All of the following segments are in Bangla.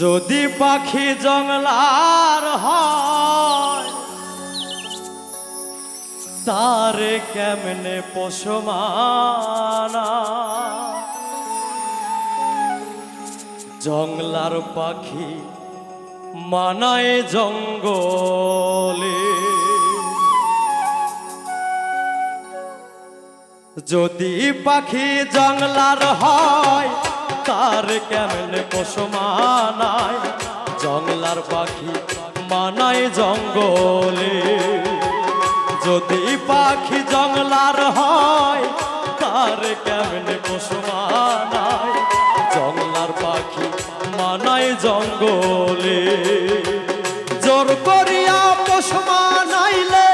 যদি পাখি জংলার হয়, তারে কেমনে পশমানা? জংলার পাখি মানায় জঙ্গলে। যদি পাখি জংলার হয় তার কেমনে পশু মানায় জংলার পাখি মানায় জঙ্গলে। যদি পাখি জংলার হয়, তার কেমনে পশু মানায় জংলার পাখি মানায় জঙ্গলে। জোর করিয়া পশু মানাইলে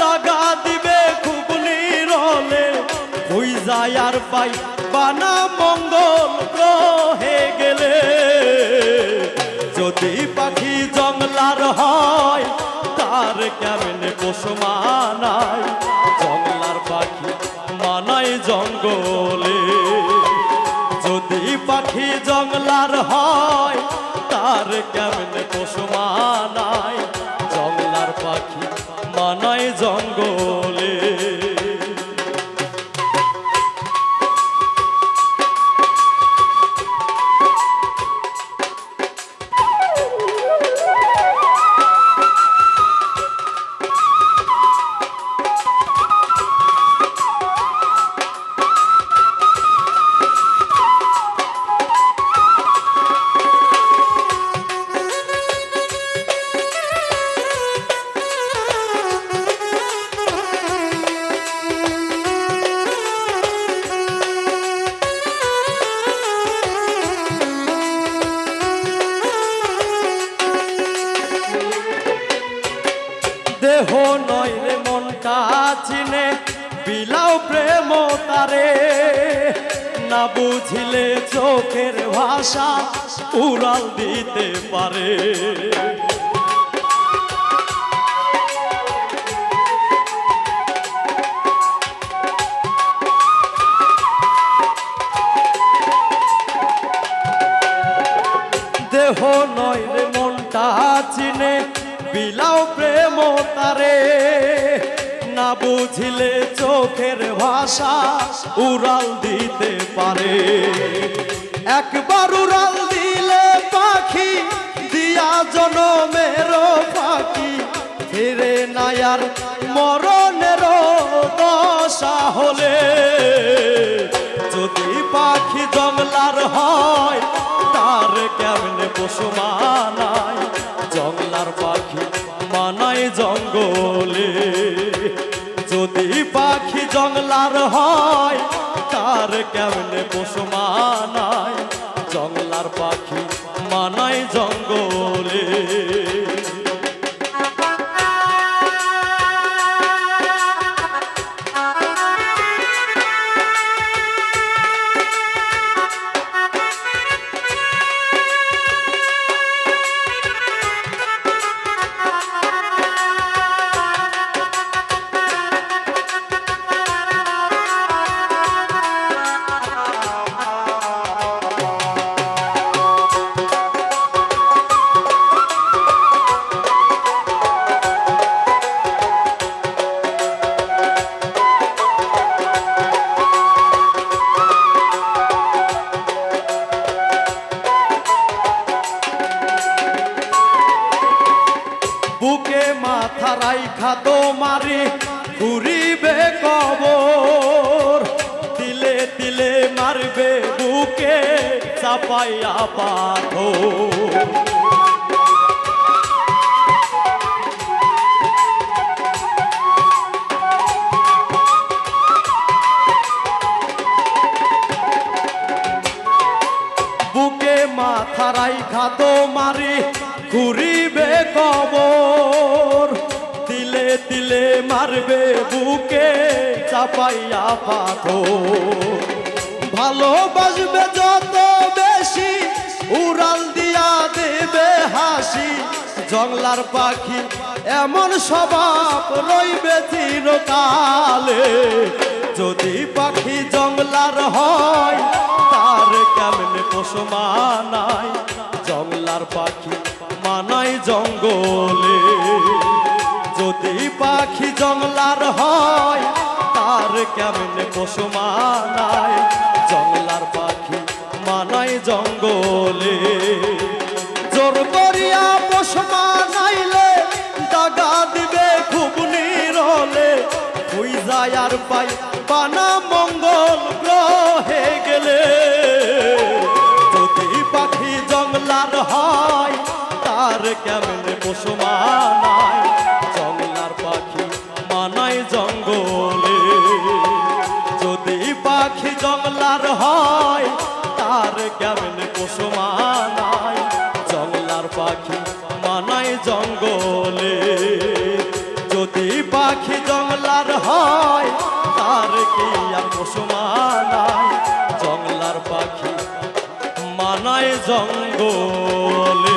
দাগা দিবে খুব নিরলে হই যায় আর পাই বানা মঙ্গল জংলার হয়, তার কেমনে পশু মানায়? জংলার পাখি মানায় জঙ্গলে। যদি পাখি জঙ্গলার হয়, তার কেমনে দেহ নয় রে মনটা চিনে বিলাও প্রেম তারে। না বুঝিলে চোখের ভাষা উড়াল দিতে পারে। দেহ নয় রে মনটা চিনে বিলাও প্রেম তারে। না বুঝিলে চোখের ভাষা উড়াল দিতে পারে। একবার উড়াল দিলে পাখি দিয়া জনমের পাখি ফিরে নায়ার মরণের দশা হলে। যদি পাখি জংলার হয়, তার কেমনে পশু মানায় জংলার পাখি মানায় জঙ্গলে। যদি পাখি জঙ্গলার হয় তার কেমনে পশু মানায়? জঙ্গলার পাখি মানায় জঙ্গলে। রাইখা তো মারি ঘুরিবে কবর। দিলে দিলে মারবে বুকে চাপাইয়া পাথর। বুকে মাথা রাইখা তো মারি ঘুরিবে কবর। দিলে মারবে বুকে, চাপাইয়া পাথর। ভালোবাসবে যত বেশি, উড়াল দিয়া দেবে হাসি। জংলার পাখি এমন স্বভাব রইবে চিরকালে। যদি পাখি জংলার হয়, তার কেমনে পোষ মানায় জংলার পাখি মানায় জঙ্গলে। যদি পাখি জংলার হয়, তার কেমনে পোষ মানায়? জংলার পাখি মানায় জঙ্গলে। জোর করিয়া পোষ মানাইলে, দাগা দিবে খুব নিরলে। ওই যায় আর পাই বানা মঙ্গল গ্রহে গেলে। যদি পাখি জংলার হয়, তার কেমনে পশু কোসমানায় জঙ্গলার পাখি মানায় জঙ্গলে। যদি পাখি জঙ্গলার হয়, তার কি আর কোসমানায় জঙ্গলার পাখি মানায় জঙ্গল।